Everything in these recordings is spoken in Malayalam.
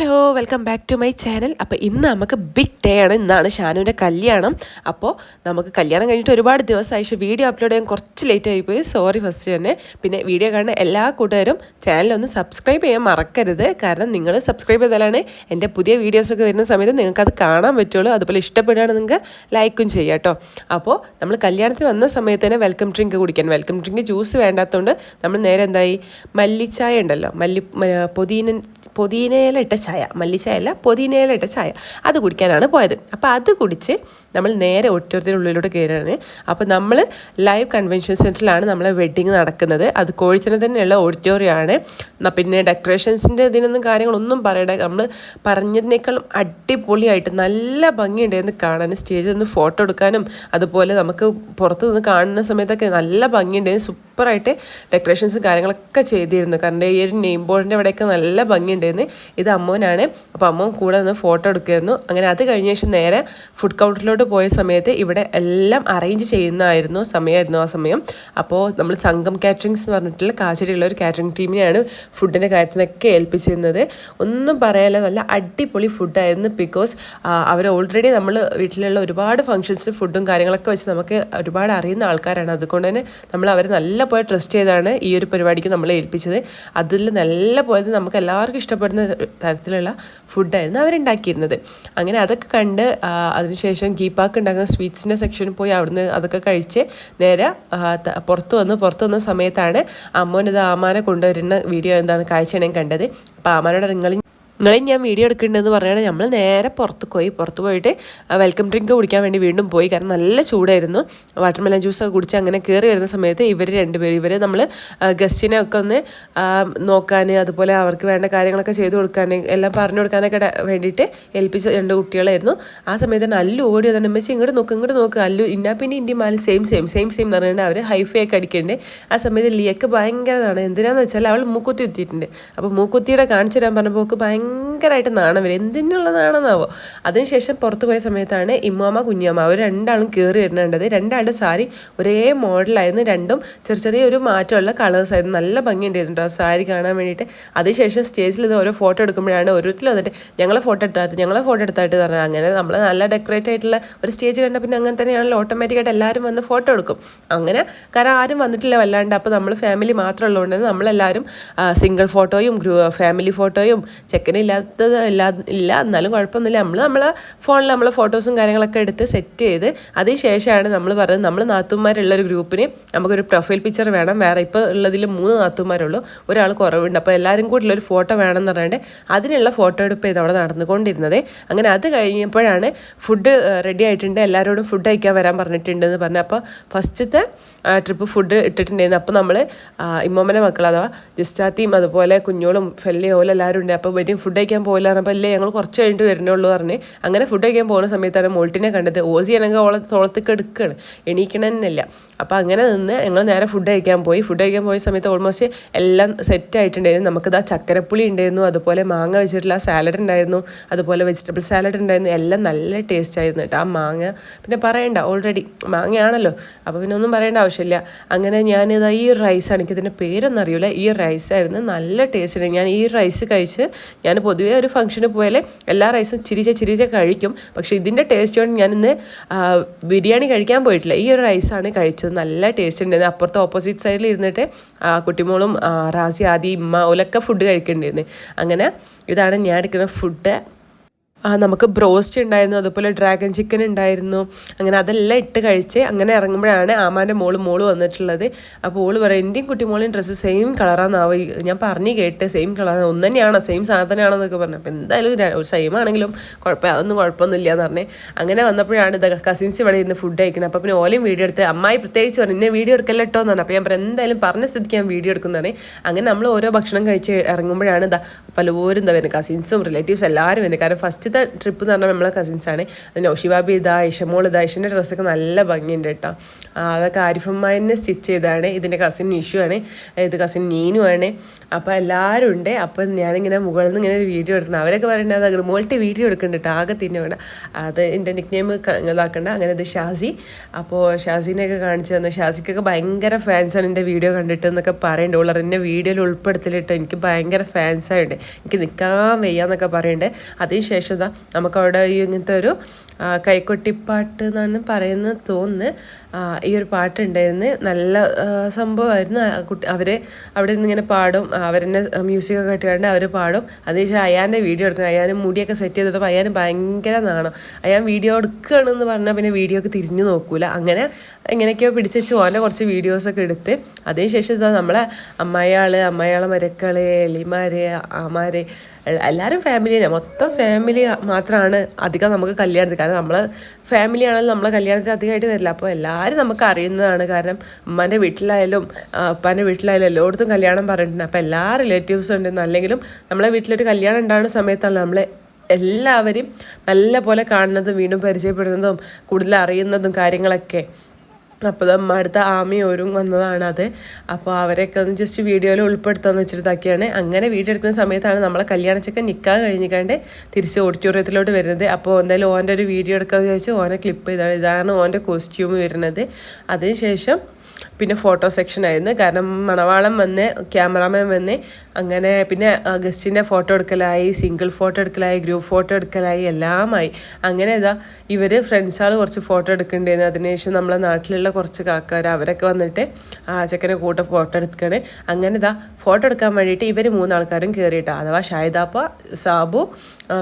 Hello welcome back to my channel. അപ്പോൾ ഇന്ന് നമുക്ക് ബിഗ് ഡേ ആണ്. ഇന്നാണ് ഷാനുവിന്റെ കല്യാണം. അപ്പോൾ നമുക്ക് കല്യാണം കഴിഞ്ഞിട്ട് ഒരുപാട് ദിവസമായി. പക്ഷേ വീഡിയോ അപ്ലോഡ് ചെയ്യാൻ കുറച്ച് ലേറ്റ് ആയിപ്പോയി സോറി ഫസ്റ്റ് തന്നെ. പിന്നെ വീഡിയോ കാണുന്ന എല്ലാ കൂട്ടുകാരും ചാനലൊന്ന് സബ്സ്ക്രൈബ് ചെയ്യാൻ മറക്കരുത്. കാരണം നിങ്ങൾ സബ്സ്ക്രൈബ് ചെയ്താലാണ് എന്റെ പുതിയ വീഡിയോസൊക്കെ വരുന്ന സമയത്ത് നിങ്ങൾക്ക് അത് കാണാൻ പറ്റുള്ളൂ. അതുപോലെ ഇഷ്ടപ്പെടുകയാണെങ്കിൽ നിങ്ങൾക്ക് ലൈക്കും ചെയ്യാം കേട്ടോ. അപ്പോൾ നമ്മൾ കല്യാണത്തിന് വന്ന സമയത്ത് തന്നെ വെൽക്കം ഡ്രിങ്ക് കുടിക്കാൻ. വെൽക്കം ഡ്രിങ്ക് ജ്യൂസ് വേണ്ടാത്തതുകൊണ്ട് നമ്മൾ നേരെ എന്തായി? മല്ലിച്ചായ ഉണ്ടല്ലോ. മല്ലി മ- പൊതീനയിലിട്ട ചായ മല്ലിച്ചായ അല്ല പുതിനയില ഇട്ട ചായ. അത് കുടിക്കാനാണ് പോയത്. അപ്പോൾ അത് കുടിച്ച് നമ്മൾ നേരെ ഒറ്റൊരുത്തിന്റെ ഉള്ളിലോട്ട് കയറുകയാണ് അപ്പോൾ നമ്മൾ ലൈവ് കൺവെൻഷൻ സെന്ററിലാണ് നമ്മളെ വെഡ്ഡിങ് നടക്കുന്നത്. അത് കോഴിച്ചിനെ തന്നെയുള്ള ഓഡിറ്റോറിയമാണ് ന- പിന്നെ ഡെക്കറേഷൻസിന്റെ ഇതിനൊന്നും കാര്യങ്ങളൊന്നും പറയണ്ട. നമ്മൾ പറഞ്ഞതിനേക്കാളും അടിപൊളിയായിട്ട് നല്ല ഭംഗിയുണ്ടായിരുന്നു കാണാൻ. സ്റ്റേജിൽ നിന്ന് ഫോട്ടോ എടുക്കാനും അതുപോലെ നമുക്ക് പുറത്ത് നിന്ന് കാണുന്ന സമയത്തൊക്കെ നല്ല ഭംഗിയുണ്ടായിരുന്നു സൂപ്പറായിട്ട് ഡെക്കറേഷൻസും കാര്യങ്ങളൊക്കെ ചെയ്തിരുന്നു. കാരണം ഈ ഒരു നെയിം ബോർഡിന്റെ അവിടെയൊക്കെ നല്ല ഭംഗിയുണ്ടായിരുന്നു. ഇത് അമ്മോനാണ്. അപ്പോൾ അമ്മോൻ കൂടെ നിന്ന് ഫോട്ടോ എടുക്കുമായിരുന്നു. അങ്ങനെ അത് കഴിഞ്ഞ ശേഷം നേരെ ഫുഡ് കൗണ്ടറിലോട്ട് പോയ സമയത്ത് ഇവിടെ എല്ലാം അറേഞ്ച് ചെയ്യുന്നതായിരുന്നു സമയമായിരുന്നു ആ സമയം. അപ്പോൾ നമ്മൾ സംഘം കാറ്ററിങ്സ് എന്ന് പറഞ്ഞിട്ടുള്ള കാച്ചടിയുള്ള ഒരു കാറ്ററിങ് ടീമിനെയാണ് ഫുഡിന്റെ കാര്യത്തിനൊക്കെ ഏൽപ്പിച്ചിരുന്നത്. ഒന്നും പറയാനില്ല. നല്ല അടിപൊളി ഫുഡായിരുന്നു ബിക്കോസ് അവർ ഓൾറെഡി നമ്മൾ വീട്ടിലുള്ള ഒരുപാട് ഫങ്ഷൻസ് ഫുഡും കാര്യങ്ങളൊക്കെ വെച്ച് നമുക്ക് ഒരുപാട് അറിയുന്ന ആൾക്കാരാണ്. അതുകൊണ്ട് തന്നെ നമ്മൾ അവരെ നല്ല പോലെ ട്രസ്റ്റ് ചെയ്താണ് ഈ ഒരു പരിപാടിക്ക് നമ്മൾ ഏൽപ്പിച്ചത്. അതിൽ നല്ല പോലെ നമുക്ക് എല്ലാവർക്കും ഇഷ്ടപ്പെടുന്ന തരത്തിലുള്ള ഫുഡായിരുന്നു അവരുണ്ടാക്കിയിരുന്നത്. അങ്ങനെ അതൊക്കെ കണ്ട് അതിനുശേഷം ഗീപ്പാക്ക് ഉണ്ടാക്കുന്ന സ്വീറ്റ്സിന്റെ സെക്ഷനിൽ പോയി അവിടുന്ന് അതൊക്കെ കഴിച്ച് നേരെ പുറത്തു വന്ന് പുറത്ത് വന്ന സമയത്താണ് അമ്മോനത് ആമാനെ കൊണ്ടുവരുന്ന വീഡിയോ എന്താണ് കാഴ്ച ഞാൻ കണ്ടത്. അപ്പോൾ ആമാനോട് നിങ്ങൾ നിങ്ങളെയും ഞാൻ വീഡിയോ എടുക്കുന്നുണ്ടെന്ന് പറയുകയാണെങ്കിൽ നമ്മൾ നേരെ പുറത്ത് പോയി പുറത്ത് പോയിട്ട് വെൽക്കം ഡ്രിങ്ക് കുടിക്കാൻ വേണ്ടി വീണ്ടും പോയി. കാരണം നല്ല ചൂടായിരുന്നു. വാട്ടർമെലൻ ജ്യൂസൊക്കെ കുടിച്ച് അങ്ങനെ കയറി വരുന്ന സമയത്ത് ഇവർ രണ്ടുപേരും ഇവർ നമ്മൾ ഗസ്റ്റിനെ ഒക്കെ ഒന്ന് നോക്കാൻ അതുപോലെ അവർക്ക് വേണ്ട കാര്യങ്ങളൊക്കെ ചെയ്തു കൊടുക്കാൻ എല്ലാം പറഞ്ഞു കൊടുക്കാനൊക്കെ വേണ്ടിയിട്ട് ഏൽപ്പിച്ച രണ്ട് കുട്ടികളായിരുന്നു. ആ സമയത്ത് തന്നെ അല്ലു ഓടി വന്നിട്ട് അമ്മച്ചി ഇങ്ങോട്ട് നോക്ക് ഇങ്ങോട്ട് നോക്ക്. അല്ലു ഇന്നാ പിന്നെ ഇന്ത്യ മാൽ സെയിം സെയിം സെയിം സെയിം എന്ന് പറഞ്ഞിട്ട് അവർ ഹൈഫൈ ഒക്കെ അടിക്കണ്ടേ. ആ സമയത്ത് ലിയക്ക് ഭയങ്കരതാണ്. എന്തിനാന്ന് വെച്ചാൽ അവൾ മൂക്കുത്തി കുത്തിയിട്ടുണ്ട്. അപ്പോൾ മൂക്കുത്തിയുടെ കാണിച്ചു തരാൻ പറഞ്ഞപ്പോൾ അവൾക്ക് ഭയങ്കരമായിട്ട് നാണം വരും. എന്തിനുള്ളതാണെന്നാവോ? അതിനുശേഷം പുറത്തു പോയ സമയത്താണ് ഇമ്മാമ കുഞ്ഞാമ്മ അവർ രണ്ടാളും കയറി വരുന്നുണ്ടത് രണ്ടാളുടെ സാരി ഒരേ മോഡലായിരുന്നു. രണ്ടും ചെറിയ ചെറിയ ഒരു മാറ്റമുള്ള കളേഴ്സ് ആയിരുന്നു. നല്ല ഭംഗിയുണ്ടായിരുന്നു ആ സാരി കാണാൻ വേണ്ടിയിട്ട്. അതിനുശേഷം സ്റ്റേജിൽ ഇത് ഓരോ ഫോട്ടോ എടുക്കുമ്പോഴാണ് ഓരോരുത്തർ വന്നിട്ട് ഞങ്ങളെ ഫോട്ടോ എടുത്താൽ ഞങ്ങളെ ഫോട്ടോ എടുത്തായിട്ട് പറഞ്ഞാൽ അങ്ങനെ നമ്മൾ നല്ല ഡെക്കറേറ്റ് ആയിട്ടുള്ള ഒരു സ്റ്റേജ് കണ്ട പിന്നെ അങ്ങനെ തന്നെയാണല്ലോ. ഓട്ടോമാറ്റിക്കായിട്ട് എല്ലാവരും വന്ന് ഫോട്ടോ എടുക്കും. അങ്ങനെ കാരണം ആരും വന്നിട്ടില്ല വല്ലാണ്ട്. അപ്പോൾ നമ്മൾ ഫാമിലി മാത്രമുള്ളതുകൊണ്ട് നമ്മളെല്ലാവരും സിംഗിൾ ഫോട്ടോയും ഗ്രൂ ഫാമിലി ഫോട്ടോയും ചെക്കനില്ലാത്തത് ഇല്ലാ ഇല്ല എന്നാലും കുഴപ്പമൊന്നുമില്ല. നമ്മൾ നമ്മളെ ഫോണിൽ നമ്മൾ ഫോട്ടോസും കാര്യങ്ങളൊക്കെ എടുത്ത് സെറ്റ് ചെയ്ത് അതിന് ശേഷമാണ് നമ്മൾ പറയുന്നത് നമ്മൾ നാത്തുമാരുള്ള ഒരു ഗ്രൂപ്പിന് നമുക്കൊരു പ്രൊഫൈൽ പിക്ചർ വേണം. വേറെ ഇപ്പോൾ ഉള്ളതിൽ മൂന്ന് നാത്തുമാരുള്ളൂ ഒരാൾ കുറവുണ്ട്. അപ്പോൾ എല്ലാവരും കൂടി ഒരു ഫോട്ടോ വേണം എന്ന് പറഞ്ഞിട്ട് അതിനുള്ള ഫോട്ടോ എടുപ്പ് ചെയ്ത് അവിടെ നടന്നുകൊണ്ടിരുന്നത്. അങ്ങനെ അത് കഴിഞ്ഞപ്പോഴാണ് ഫുഡ് റെഡി ആയിട്ടുണ്ട്. എല്ലാവരോടും ഫുഡ് കഴിക്കാൻ വരാൻ പറഞ്ഞിട്ടുണ്ടെന്ന് പറഞ്ഞു. അപ്പോൾ ഫസ്റ്റത്തെ ട്രിപ്പ് ഫുഡ് ഇട്ടിട്ടുണ്ടായിരുന്നു. അപ്പോൾ നമ്മൾ ഇമ്മമ്മനെ മക്കൾ അഥവാ ജിസ്റ്റാത്തിയും അതുപോലെ കുഞ്ഞോളും ഫെല്ലിയോലും എല്ലാവരും ഉണ്ട്. അപ്പോൾ വരും ഫുഡ് കഴിക്കാൻ പോയില്ല പറഞ്ഞപ്പോൾ അല്ലേ ഞങ്ങൾ കുറച്ച് കഴിഞ്ഞിട്ട് വരുന്നുള്ളൂ പറഞ്ഞ് അങ്ങനെ ഫുഡ് കഴിക്കാൻ പോകുന്ന സമയത്താണ് മോൾട്ടിനെ കണ്ടത്. ഓസി ആണെങ്കിൽ ഓളെ തോളത്തേക്ക് എടുക്കുകയാണ് എണീക്കണമെന്നില്ല അപ്പോൾ അങ്ങനെ നിന്ന് ഞങ്ങൾ നേരെ ഫുഡ് കഴിക്കാൻ പോയി. ഫുഡ് കഴിക്കാൻ പോയ സമയത്ത് ഓൾമോസ്റ്റ് എല്ലാം സെറ്റ് ആയിട്ടുണ്ടായിരുന്നു. നമുക്കിതാ ചക്കരപ്പുളി ഉണ്ടായിരുന്നു. അതുപോലെ മാങ്ങ വെച്ചിട്ടുള്ള സാലഡ് ഉണ്ടായിരുന്നു. അതുപോലെ വെജിറ്റബിൾ സാലഡ് ഉണ്ടായിരുന്നു. എല്ലാം നല്ല ടേസ്റ്റ് ആയിരുന്നു കേട്ടോ. ആ മാങ്ങ പിന്നെ പറയണ്ട ഓൾറെഡി മാങ്ങയാണല്ലോ. അപ്പോൾ പിന്നെ ഒന്നും പറയേണ്ട ആവശ്യമില്ല. അങ്ങനെ ഞാനിതാ ഈ റൈസാണ് എനിക്കിതിന്റെ പേരൊന്നും അറിയില്ല ഈ റൈസായിരുന്നു നല്ല ടേസ്റ്റ് ഞാൻ ഈ റൈസ് കഴിച്ച് ഞാൻ പൊതുവേ ഒരു ഫംഗ്ഷന് പോയാൽ എല്ലാ റൈസും ചിരിച്ച ചിരിച്ച കഴിക്കും. പക്ഷേ ഇതിന്റെ ടേസ്റ്റ് കൊണ്ട് ഞാനിന്ന് ബിരിയാണി കഴിക്കാൻ പോയിട്ടില്ല. ഈ ഒരു റൈസാണ് കഴിച്ചത്. നല്ല ടേസ്റ്റ് ഉണ്ടായിരുന്നു. അപ്പുറത്തെ ഓപ്പോസിറ്റ് സൈഡിൽ ഇരുന്നിട്ട് കുട്ടിമോളും റാസി ആദി ഇമ്മ ഓലൊക്കെ ഫുഡ് കഴിക്കേണ്ടിയിരുന്നു അങ്ങനെ ഇതാണ് ഞാൻ എടുക്കുന്ന ഫുഡ് നമുക്ക് ബ്രോസ്റ്റ് ഉണ്ടായിരുന്നു അതുപോലെ ഡ്രാഗൺ ചിക്കൻ ഉണ്ടായിരുന്നു. അങ്ങനെ അതെല്ലാം ഇട്ട് കഴിച്ച് അങ്ങനെ ഇറങ്ങുമ്പോഴാണ് ആമാന്റെ മോൾ മോൾ വന്നിട്ടുള്ളത്. അപ്പോൾ ഓൾ പറയും എന്റെയും കുട്ടിമോളും ഡ്രസ്സ് സെയിം കളറാന്നാവും ഞാൻ പറഞ്ഞു കേട്ട് സെയിം കളറാണ് ഒന്ന് തന്നെയാണോ സെയിം സാധനമാണോ എന്നൊക്കെ പറഞ്ഞു. അപ്പോൾ എന്തായാലും സെയിം ആണെങ്കിലും കുഴപ്പമില്ല അതൊന്നും കുഴപ്പമൊന്നുമില്ല എന്ന് പറഞ്ഞേ അങ്ങനെ വന്നപ്പോഴാണ് ഇത് കസിൻസ് ഇവിടെ ഇരുന്ന് ഫുഡ് കഴിക്കുന്നത് അപ്പോൾ പിന്നെ ഓലയും വീഡിയോ എടുത്ത് അമ്മായി പ്രത്യേകിച്ച് പറഞ്ഞു എന്നെ വീഡിയോ എടുക്കല്ലോ എന്ന് പറഞ്ഞു. അപ്പോൾ ഞാൻ പറഞ്ഞു എന്തായാലും പറഞ്ഞ സ്ഥിതിക്ക് ഞാൻ വീഡിയോ എടുക്കുന്നതാണ് അങ്ങനെ നമ്മൾ ഓരോ ഭക്ഷണം കഴിച്ച് ഇറങ്ങുമ്പോഴാണ് ഇതാ പലവരും എന്താ വരുന്നത് കസിൻസും റിലേറ്റീവ്സ് എല്ലാവരും വരുന്നത്. കാരണം ഫസ്റ്റ് ഫസ്റ്റത്തെ ട്രിപ്പ് എന്ന് പറഞ്ഞാൽ നമ്മളെ കസിൻസാണ് അത് നൗഷിബാബി ഇതാ ഇഷമോൾ ഇതാ ഇഷന്റെ ഡ്രസ്സൊക്കെ നല്ല ഭംഗിയുണ്ട് കേട്ടോ. അതൊക്കെ ആരിഫമ്മേനെ സ്റ്റിച്ച് ചെയ്തതാണ്. ഇതിന്റെ കസിൻ നിഷു ആണ്. ഇത് കസിൻ നീനു ആണ്. അപ്പോൾ എല്ലാവരും ഉണ്ട്. അപ്പം ഞാനിങ്ങനെ മുകളിൽ നിന്ന് ഇങ്ങനെ ഒരു വീഡിയോ എടുക്കണം. അവരൊക്കെ പറയുന്നത് അത് മോൾട്ടി വീഡിയോ എടുക്കുന്നുണ്ട് കേട്ടോ. ആകെ തിന്നെ വേണ്ട അത് എന്റെ നിക് ഇതാക്കണ്ട. അങ്ങനെ ഇത് ഷാസി. അപ്പോൾ ഷാസിനെയൊക്കെ കാണിച്ചു തന്നു. ഷാസിക്കൊക്കെ ഭയങ്കര ഫാൻസാണ് എന്റെ വീഡിയോ കണ്ടിട്ട് എന്നൊക്കെ പറയുന്നുണ്ട് ഉള്ളർ എന്നെ വീഡിയോയിൽ ഉൾപ്പെടുത്തലിട്ട് എനിക്ക് ഭയങ്കര ഫാൻസായിട്ട് എനിക്ക് നിൽക്കാൻ വയ്യാന്നൊക്കെ പറയുന്നുണ്ട് അതിനുശേഷം നമുക്ക് അവിടെ ഈ ഇങ്ങനത്തെ ഒരു കൈക്കൊട്ടിപ്പാട്ട് എന്നാണ് പറയുന്നത് തോന്നുന്നു ആ, ഈ ഒരു പാട്ടുണ്ടായിരുന്നു. നല്ല സംഭവമായിരുന്നു. കുട്ടി അവർ അവിടെ നിന്ന് ഇങ്ങനെ പാടും. അവരെന്നെ മ്യൂസിക്കൊക്കെ ഇട്ടുകൊണ്ട് അവർ പാടും. അതിനുശേഷം അയാന്റെ വീഡിയോ എടുക്കണം. അയാൻ മുടിയൊക്കെ സെറ്റ് ചെയ്തിട്ടപ്പോൾ അയാൻ ഭയങ്കര നാണം. അയാൻ വീഡിയോ എടുക്കുകയാണെന്ന് പറഞ്ഞാൽ പിന്നെ വീഡിയോ ഒക്കെ തിരിഞ്ഞു നോക്കൂല. അങ്ങനെ എങ്ങനെയൊക്കെയോ പിടിച്ചു ഓന്റെ കുറച്ച് വീഡിയോസൊക്കെ എടുത്ത് അതിനുശേഷം ഇതാ നമ്മളെ അമ്മയാൾ അമ്മയാളെ മരക്കൾ എളിമാര് ആമാര് എല്ലാവരും ഫാമിലിയാണ് മൊത്തം ഫാമിലി മാത്രമാണ് അധികം നമുക്ക് കല്യാണത്തിൽ കാരണം നമ്മളെ ഫാമിലി ആണെങ്കിൽ നമ്മളെ കല്യാണത്തിൽ അധികമായിട്ട് വരില്ല. അപ്പോൾ എല്ലാവരും നമുക്ക് അറിയുന്നതാണ്? കാരണം ഉമ്മാന്റെ വീട്ടിലായാലും അപ്പാന്റെ വീട്ടിലായാലും എല്ലായിടത്തും കല്യാണം പറഞ്ഞിട്ടുണ്ട്. അപ്പോൾ എല്ലാ റിലേറ്റീവ്സും ഉണ്ടെന്ന് അല്ലെങ്കിലും നമ്മളെ വീട്ടിലൊരു കല്യാണം ഉണ്ടാകുന്ന സമയത്താണ് നമ്മളെ എല്ലാവരും നല്ല പോലെ കാണുന്നതും വീണ്ടും പരിചയപ്പെടുന്നതും കൂടുതൽ അറിയുന്നതും കാര്യങ്ങളൊക്കെ. അപ്പോൾ നമ്മ അടുത്ത ആമയോരും വന്നതാണ് അത്. അപ്പോൾ അവരെയൊക്കെ ഒന്ന് ജസ്റ്റ് വീഡിയോയിൽ ഉൾപ്പെടുത്താന്ന് വെച്ചിട്ടാക്കിയാണ് അങ്ങനെ വീഡിയോ എടുക്കുന്ന സമയത്താണ് നമ്മളെ കല്യാണച്ചൊക്കെ നിൽക്കാൻ കഴിഞ്ഞിക്കാണ്ട് തിരിച്ച് ഓഡിറ്റോറിയത്തിലോട്ട് വരുന്നത്. അപ്പോൾ എന്തായാലും ഓന്റെ ഒരു വീഡിയോ എടുക്കാമെന്ന് ചോദിച്ചാൽ ഓനെ ക്ലിപ്പ് ചെയ്താണ് ഇതാണ് ഓന്റെ കോസ്റ്റ്യൂം വരുന്നത്. അതിനുശേഷം പിന്നെ ഫോട്ടോ സെക്ഷൻ ആയിരുന്നു. കാരണം മണവാളം വന്ന് ക്യാമറാമാൻ വന്ന് അങ്ങനെ പിന്നെ ഗസ്റ്റിന്റെ ഫോട്ടോ എടുക്കലായി സിംഗിൾ ഫോട്ടോ എടുക്കലായി ഗ്രൂപ്പ് ഫോട്ടോ എടുക്കലായി എല്ലാമായി. അങ്ങനെ ഇതാ ഇവർ ഫ്രണ്ട്സാൾ കുറച്ച് ഫോട്ടോ എടുക്കേണ്ടിയിരുന്നു അതിനുശേഷം നമ്മളെ നാട്ടിലുള്ള കുറച്ച് കാക്കാർ അവരൊക്കെ വന്നിട്ട് ആ ചെക്കനെ കൂട്ട ഫോട്ടോ എടുക്കുകയാണ് അങ്ങനെ ഇതാ ഫോട്ടോ എടുക്കാൻ വേണ്ടിയിട്ട് ഇവർ മൂന്നാൾക്കാരും കയറിയിട്ടാണ് അഥവാ ഷാഹിദാപ്പ സാബു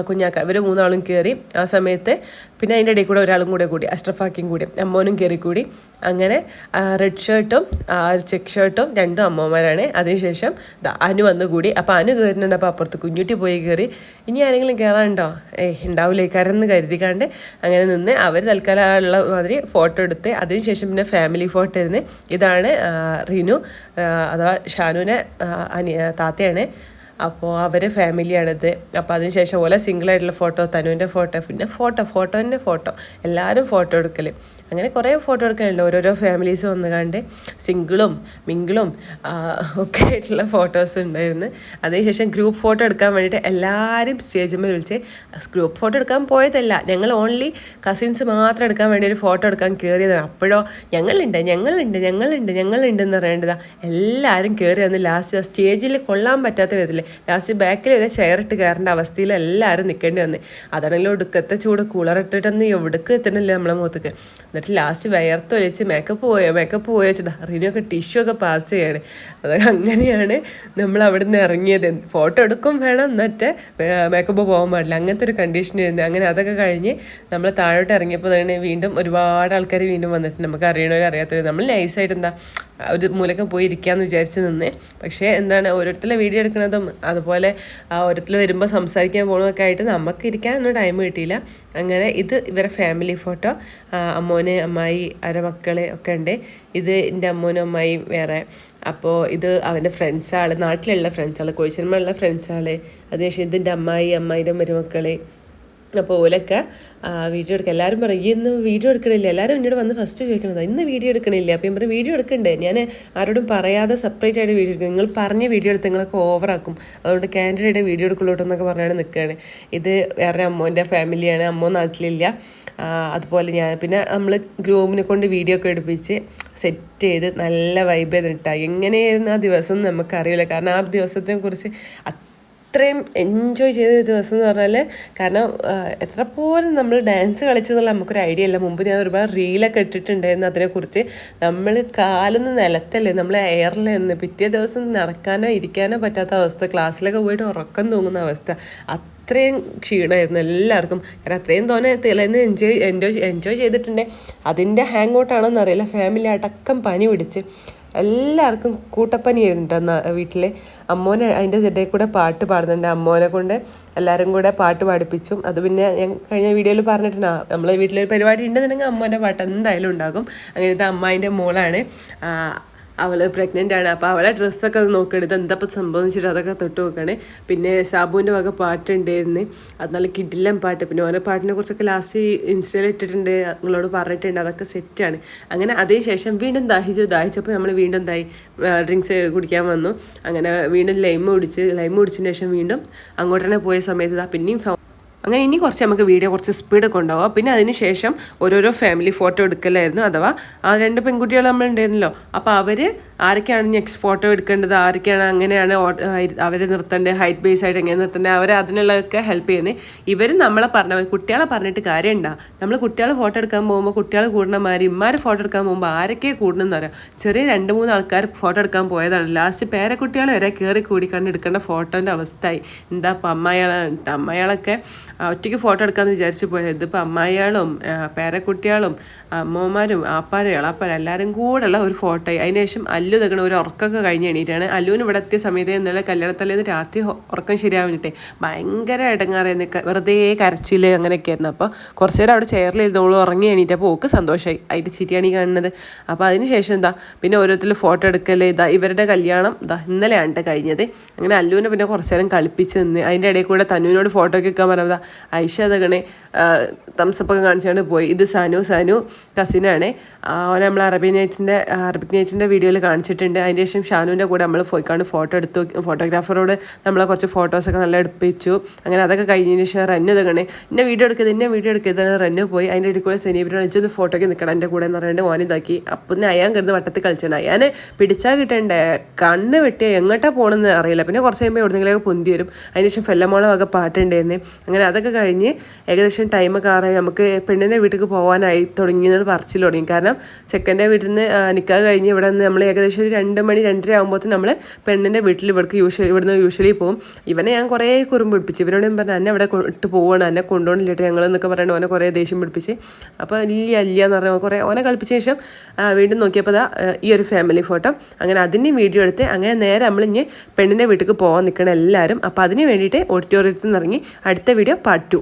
കുഞ്ഞാക്ക ഇവർ മൂന്നാളും കയറി ആ സമയത്ത് പിന്നെ അതിന്റെ ഇടയിൽ കൂടെ ഒരാളും കൂടെ കൂടി അഷ്റഫാക്കിയും കൂടി അമ്മോനും കയറി കൂടി അങ്ങനെ റെഡ് ഷർട്ടും ചെക്ക് ഷർട്ടും രണ്ടും അമ്മമാരാണ് അതിനുശേഷം അനു വന്നു കൂടി. അപ്പോൾ അനു കയറുന്നുണ്ട്. അപ്പോൾ അപ്പുറത്ത് കുഞ്ഞുട്ടി പോയി കയറി. ഇനി ആരെങ്കിലും കയറാനുണ്ടോ ഏയ് ഉണ്ടാവില്ലേ കയറെന്ന് കരുതിക്കാണ്ട്. അങ്ങനെ നിന്ന് അവർ തൽക്കാലമുള്ള മാതിരി ഫോട്ടോ എടുത്ത് അതിനുശേഷം പിന്നെ ഫാമിലി ഫോട്ടോ ആയിരുന്നു. ഇതാണ് റിനു അഥവാ ഷാനുവിനെ അനിയ അനി താത്തയാണ്. അപ്പോൾ അവർ ഫാമിലിയാണിത്. അപ്പോൾ അതിനുശേഷം പോലെ സിംഗിളായിട്ടുള്ള ഫോട്ടോ തനുവിന്റെ ഫോട്ടോ പിന്നെ ഫോട്ടോ ഫോട്ടോന്റെ ഫോട്ടോ. എല്ലാവരും ഫോട്ടോ എടുക്കൽ അങ്ങനെ കുറേ ഫോട്ടോ എടുക്കലുണ്ട്. ഓരോരോ ഫാമിലീസ് വന്നു കണ്ട് സിംഗിളും മിങ്കിളും ഒക്കെ ആയിട്ടുള്ള ഫോട്ടോസ് ഉണ്ടായിരുന്നു. അതിനുശേഷം ഗ്രൂപ്പ് ഫോട്ടോ എടുക്കാൻ വേണ്ടിയിട്ട് എല്ലാവരും സ്റ്റേജിൽ മേൽ വിളിച്ച് ഗ്രൂപ്പ് ഫോട്ടോ എടുക്കാൻ പോയതല്ല. ഞങ്ങൾ ഓൺലി കസിൻസ് മാത്രം എടുക്കാൻ വേണ്ടി ഒരു ഫോട്ടോ എടുക്കാൻ കയറിയതാണ് അപ്പോഴോ ഞങ്ങളുണ്ട് ഞങ്ങളുണ്ട് ഞങ്ങളുണ്ട് ഞങ്ങളുണ്ട് എന്ന് പറയേണ്ടതാണ് എല്ലാവരും കയറി വന്ന് ലാസ്റ്റ് സ്റ്റേജിൽ കൊള്ളാൻ പറ്റാത്ത വിധത്തിൽ ലാസ്റ്റ് ബാക്കിൽ വരെ ചെയർ ഇട്ട് കയറേണ്ട അവസ്ഥയിൽ എല്ലാവരും നിൽക്കേണ്ടി വന്നേ. അതാണെങ്കിലും ഒടുക്കത്തെ ചൂട് കൂളർ ഇട്ടിട്ടൊന്നും എവിടേക്ക് എത്തണില്ല നമ്മളെ മുഖത്തേക്ക്. എന്നിട്ട് ലാസ്റ്റ് വയർത്ത് വലിച്ച് മേക്കപ്പ് പോയോ മേക്കപ്പ് പോയോ വെച്ചിട്ട് റിനുവൊക്കെ ടിഷ്യൂ ഒക്കെ പാസ് ചെയ്യാണ്. അത് അങ്ങനെയാണ് നമ്മൾ അവിടെ നിന്ന് ഇറങ്ങിയത്. ഫോട്ടോ എടുക്കും വേണം എന്നിട്ട് മേക്കപ്പ് പോകാൻ പാടില്ല. അങ്ങനത്തെ ഒരു കണ്ടീഷൻ ആയിരുന്നു. അങ്ങനെ അതൊക്കെ കഴിഞ്ഞ് നമ്മൾ താഴോട്ട് ഇറങ്ങിയപ്പോൾ തന്നെ വീണ്ടും ഒരുപാട് ആൾക്കാർ വീണ്ടും വന്നിട്ടുണ്ട്. നമുക്ക് അറിയണോ അറിയാത്തവരും. നമ്മൾ നൈസായിട്ട് എന്താ ഒരു മൂലക്കം പോയി ഇരിക്കാമെന്ന് വിചാരിച്ച് നിന്ന്. പക്ഷേ എന്താണ് ഓരോരുത്തരുടെ വീഡിയോ എടുക്കുന്നതും അതുപോലെ ഓരോരുത്തർ വരുമ്പോൾ സംസാരിക്കാൻ പോകുന്നതൊക്കെ ആയിട്ട് നമുക്ക് ഇരിക്കാനൊന്നും ടൈം കിട്ടിയില്ല. അങ്ങനെ ഇത് ഇവരെ ഫാമിലി ഫോട്ടോ അമ്മോന് അമ്മായി അവരെ മക്കളെ ഒക്കെ ഉണ്ട്. ഇത് എന്റെ അമ്മോനും അമ്മായിയും വേറെ. അപ്പോൾ ഇത് അവന്റെ ഫ്രണ്ട്സാൾ നാട്ടിലുള്ള ഫ്രണ്ട്സാൾ കോഴിച്ചന്മാരുള്ള ഫ്രണ്ട്സാൾ അതിനുശേഷം ഇതിന്റെ അമ്മായി അമ്മായിന്റെ മരുമക്കൾ അപ്പോൾ ഓലൊക്കെ വീഡിയോ എടുക്കുക എല്ലാവരും പറയും ഈ ഇന്ന് വീഡിയോ എടുക്കണില്ല. എല്ലാവരും എന്നോട് വന്ന് ഫസ്റ്റ് ചോദിക്കണത് ഇന്ന് വീഡിയോ എടുക്കണില്ല. അപ്പോൾ ഞാൻ വീഡിയോ എടുക്കണ്ടേ? ഞാൻ ആരോടും പറയാതെ സെപ്പറേറ്റ് ആയിട്ട് വീഡിയോ എടുക്കും. നിങ്ങൾ പറഞ്ഞ വീഡിയോ എടുത്ത് നിങ്ങളൊക്കെ ഓവറാക്കും അതുകൊണ്ട് കാൻഡിഡേറ്റ് വീഡിയോ എടുക്കുള്ളൂ എന്നൊക്കെ പറഞ്ഞാണ് നിൽക്കുകയാണ് ഇത് വേറെ അമ്മോന്റെ ഫാമിലിയാണ് അമ്മ നാട്ടിലില്ല. അതുപോലെ ഞാൻ. പിന്നെ നമ്മൾ ഗ്രൂമിനെ കൊണ്ട് വീഡിയോ ഒക്കെ എടുപ്പിച്ച് സെറ്റ് ചെയ്ത് നല്ല വൈബ് ചെയ്തിട്ടാണ് എങ്ങനെയായിരുന്നു ആ ദിവസം നമുക്കറിയില്ല. കാരണം ആ ദിവസത്തെ കുറിച്ച് അത്രയും എൻജോയ് ചെയ്ത ഒരു ദിവസം എന്ന് പറഞ്ഞാൽ കാരണം എത്ര പോലും നമ്മൾ ഡാൻസ് കളിച്ചെന്നുള്ള നമുക്കൊരു ഐഡിയ ഇല്ല. മുമ്പ് ഞാൻ ഒരുപാട് റീലൊക്കെ ഇട്ടിട്ടുണ്ടായിരുന്നു അതിനെക്കുറിച്ച്. നമ്മൾ കാലൊന്നും നിലത്തല്ലേ നമ്മൾ എയറിൽ പിറ്റേ ദിവസം നടക്കാനോ ഇരിക്കാനോ പറ്റാത്ത അവസ്ഥ ക്ലാസ്സിലൊക്കെ പോയിട്ട് ഉറക്കം തൂങ്ങുന്ന അവസ്ഥ. അത്രയും ക്ഷീണമായിരുന്നു എല്ലാവർക്കും. കാരണം അത്രയും തോന്നെ എൻജോയ് എൻജോയ് എൻജോയ് ചെയ്തിട്ടുണ്ടെങ്കിൽ അതിന്റെ ഹാങ് ഔട്ടാണെന്ന് എന്നറിയില്ല ഫാമിലി അടക്കം പനി പിടിച്ച്. എല്ലാവർക്കും കൂട്ടപ്പനി കേട്ടോ അന്ന് വീട്ടിൽ അമ്മോനെ അതിന്റെ ഇടയിൽ കൂടെ പാട്ട് പാടുന്നുണ്ട്. അമ്മോനെ കൊണ്ട് എല്ലാവരും കൂടെ പാട്ട് പാടിപ്പിച്ചു അത് പിന്നെ ഞാൻ കഴിഞ്ഞ വീഡിയോയിൽ പറഞ്ഞിട്ടുണ്ട്. നമ്മളെ വീട്ടിലൊരു പരിപാടി ഉണ്ടെന്നുണ്ടെങ്കിൽ അമ്മോന്റെ പാട്ട് എന്തായാലും ഉണ്ടാകും. അങ്ങനത്തെ അമ്മായിന്റെ മോളാണ്. അവൾ പ്രഗ്നന്റ് ആണ്. അപ്പോൾ അവളെ ഡ്രസ്സൊക്കെ അത് നോക്കണത് എന്തപ്പോൾ എന്താ സംഭവം വെച്ചിട്ട് അതൊക്കെ തൊട്ട് നോക്കണേ. പിന്നെ സാബുവിന്റെ വക പാട്ടുണ്ടായിരുന്നു അത് നല്ല കിഡിലം പാട്ട്. പിന്നെ ഓരോ പാട്ടിനെ കുറിച്ചൊക്കെ ലാസ്റ്റ് ഇൻസ്റ്റയിൽ ഇട്ടിട്ടുണ്ട്. നിങ്ങളോട് പറഞ്ഞിട്ടുണ്ട്. അതൊക്കെ സെറ്റാണ് അങ്ങനെ അതേ ശേഷം വീണ്ടും ദാഹിച്ചു. ദാഹിച്ചപ്പോൾ നമ്മൾ വീണ്ടും ദായി ഡ്രിങ്ക്സ് കുടിക്കാൻ വന്നു. അങ്ങനെ വീണ്ടും ലൈം കുടിച്ച് ലൈം കുടിച്ചതിന് ശേഷം വീണ്ടും അങ്ങോട്ട് തന്നെ പോയ സമയത്ത് പിന്നെയും അങ്ങനെ ഇനി കുറച്ച് നമുക്ക് വീഡിയോ കുറച്ച് സ്പീഡ് കൊണ്ടുപോകാം പിന്നെ അതിന് ശേഷം ഓരോരോ ഫാമിലി ഫോട്ടോ എടുക്കലായിരുന്നു. അഥവാ ആ രണ്ട് പെൺകുട്ടികൾ നമ്മൾ ഉണ്ടായിരുന്നല്ലോ. അപ്പോൾ അവർ ആരൊക്കെയാണ് നെക്സ്റ്റ് ഫോട്ടോ എടുക്കേണ്ടത്? ആരൊക്കെയാണ് അങ്ങനെയാണ് അവർ നിർത്തേണ്ടത്? ഹൈറ്റ് ബേസ് ആയിട്ട് എങ്ങനെ നിർത്തേണ്ടത്? അവരെ അതിനുള്ളതൊക്കെ ഹെൽപ്പ് ചെയ്യുന്നത് ഇവർ നമ്മളെ പറഞ്ഞ കുട്ടികളെ പറഞ്ഞിട്ട് കാര്യമുണ്ടാ നമ്മൾ കുട്ടികളെ ഫോട്ടോ എടുക്കാൻ പോകുമ്പോൾ കുട്ടികൾ കൂടണമാർ ഇമ്മാർ ഫോട്ടോ എടുക്കാൻ പോകുമ്പോൾ ആരൊക്കെ കൂടണമെന്ന് അറിയാം? ചെറിയ രണ്ട് മൂന്ന് ആൾക്കാർ ഫോട്ടോ എടുക്കാൻ പോയതാണ്. ലാസ്റ്റ് പേരക്കുട്ടികൾ വരെ കയറി കൂടി കണ്ട് എടുക്കേണ്ട ഫോട്ടോന്റെ അവസ്ഥയായി. എന്താ അപ്പം അമ്മയാളെ അമ്മായികളൊക്കെ ആ, ഒറ്റയ്ക്ക് ഫോട്ടോ എടുക്കാമെന്ന് വിചാരിച്ച് പോയത്. ഇതിപ്പോൾ അമ്മായികളും ആ, പേരക്കുട്ടികളും അമ്മമാരും ആപ്പാരും ഇളാപ്പാരും എല്ലാവരും കൂടെയുള്ള ഒരു ഫോട്ടോ അതിന് ശേഷം അല്ലു തകണ ഒരു ഉറക്കമൊക്കെ കഴിഞ്ഞ് എണീറ്റാണ്. അല്ലുവിന് ഇവിടെ എത്തിയ സമയത്ത് ഇന്നലെ കല്യാണത്തലേന്ന് രാത്രി ഉറക്കം ശരിയാവാനിട്ടേ ഭയങ്കര ഇടങ്ങാറായിരുന്നു ക- വെറുതെ കരച്ചിൽ അങ്ങനെയൊക്കെ ആയിരുന്നു. അപ്പോൾ കുറച്ച് നേരം അവിടെ ചെയറിൽ ഓൾ ഉറങ്ങി എണീറ്റപ്പോൾ ഓക്ക് സന്തോഷമായി അതിന്റെ ചിരിയാണ് ഈ കാണുന്നത്. അപ്പോൾ അതിന് ശേഷം എന്താ പിന്നെ ഓരോരുത്തർ ഫോട്ടോ എടുക്കൽ ഇതാ ഇവരുടെ കല്യാണം ഇതാ ഇന്നലെയാണ് കഴിഞ്ഞത്. അങ്ങനെ അല്ലുവിനെ പിന്നെ കുറച്ച് നേരം കളിപ്പിച്ച് നിന്ന് അതിന്റെ ഇടയിൽ കൂടെ തന്നുവിനോട് ഫോട്ടോ ഒക്കെ പറഞ്ഞതാ ഐഷ അതകണേ തംസപ്പൊക്കെ കാണിച്ചാണ് പോയി. ഇത് സാനു സനു കസിനാണ്. അവനെ നമ്മൾ അറബി നൈറ്റിന്റെ അറബിക് നൈറ്റിന്റെ വീഡിയോയിൽ കാണിച്ചിട്ടുണ്ട്. അതിന് ശേഷം ഷാനുവിന്റെ കൂടെ നമ്മൾ പോയിക്കാണ്ട് ഫോട്ടോ എടുത്തു. ഫോട്ടോഗ്രാഫറോട് നമ്മളെ കുറച്ച് ഫോട്ടോസൊക്കെ നല്ല എടുപ്പിച്ചു. അങ്ങനെ അതൊക്കെ കഴിഞ്ഞതിന് ശേഷം റന്നു ഇതകണേ എന്നെ വീഡിയോ എടുക്കുന്നത് എന്നെ വീഡിയോ എടുക്കുന്നത് റന്നു പോയി. അതിന്റെ ഇടയ്ക്ക് കൂടെ സെനീബിനെ വിളിച്ചത് ഫോട്ടോയ്ക്ക് നിൽക്കണം എന്റെ കൂടെ എന്ന് പറഞ്ഞിട്ട് മോൻ ഇതാക്കി. അപ്പം പിന്നെ അയാൻ കിടന്ന് വട്ടത്തിൽ കളിച്ചാണ്. അയാൻ പിടിച്ചാൽ കിട്ടണ്ടേ? കണ്ണ് വെട്ടിയ എങ്ങോട്ടാ പോകണമെന്ന് അറിയില്ല. പിന്നെ കുറച്ച് കഴിയുമ്പോൾ എവിടെയെങ്കിലുമൊക്കെ പൊന്തി വരും. അതിനുശേഷം ഫെല്ലമോളെ വക പാട്ടുണ്ടായിരുന്നു. അങ്ങനെ അതൊക്കെ കഴിഞ്ഞ് ഏകദേശം ടൈമൊക്കെ ആറായി നമുക്ക് പെണ്ണിന്റെ വീട്ടിൽ പോകാനായി തുടങ്ങി എന്നൊരു പറച്ചിൽ തുടങ്ങി. കാരണം ചെക്കന്റെ വീട്ടിൽ നിന്ന് നിൽക്കാൻ കഴിഞ്ഞ് ഇവിടെ നിന്ന് നമ്മൾ ഏകദേശം ഒരു രണ്ട് മണി രണ്ടര ആകുമ്പോഴത്തേന് നമ്മൾ പെണ്ണിന്റെ വീട്ടിൽ ഇവിടേക്ക് യൂഷ്വലി ഇവിടുന്ന് യൂഷ്വലി പോകും. ഇവനെ ഞാൻ കുറേ കുറുമ്പ് പിടിപ്പിച്ചു ഇവനോട് ഞാൻ പറഞ്ഞു എന്നെ ഇവിടെ കൊ- ഇട്ട് പോവാണ് എന്നെ കൊണ്ടുപോകണില്ലേട്ട് ഞങ്ങൾ എന്നൊക്കെ പറയണം ഓനെ കുറേ ദേഷ്യം പിടിപ്പിച്ച്. അപ്പോൾ ഇല്ല ഇല്ല എന്ന് പറയുമ്പോൾ കുറേ ഓനെ കളിപ്പിച്ച ശേഷം വീണ്ടും നോക്കിയപ്പോൾ അതാ ഈ ഒരു ഫാമിലി ഫോട്ടോ അങ്ങനെ അതിന്റെ വീഡിയോ എടുത്ത് അങ്ങനെ നേരെ നമ്മൾ ഇനി പെണ്ണിന്റെ വീട്ടിലേക്ക് പോകാൻ നിൽക്കണം എല്ലാവരും അപ്പോൾ അതിന് വേണ്ടിയിട്ട് ഓഡിറ്റോറിയത്തിൽ നിന്ന് ഇറങ്ങി അടുത്ത വീഡിയോ പാർട്ട് ടു